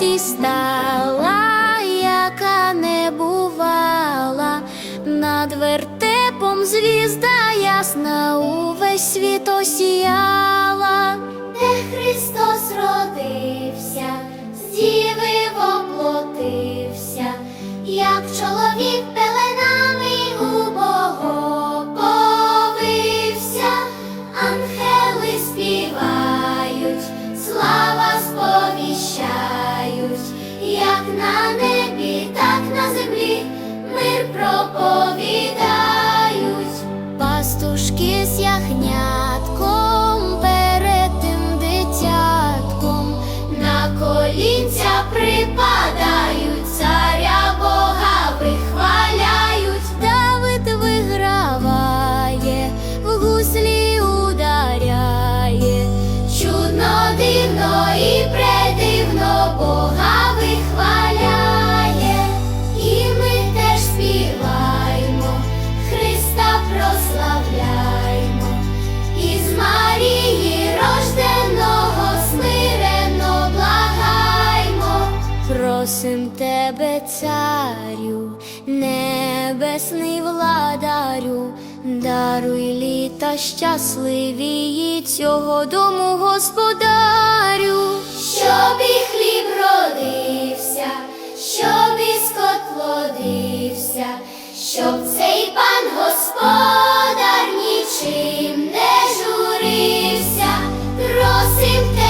радість стала, яка не бувала, над вертепом звізда ясна увесь світ осіяла, де Христос родився, з діви воплотився, як чоловік пеленами убого повився, ангели співали. Пастушки з ягнятком Просим тебе, царю, небесний владарю, даруй літа щасливі і цього дому господарю, щоб і хліб родився, щоб і скот плодився, щоб цей пан господар нічим не журився, просим тебе.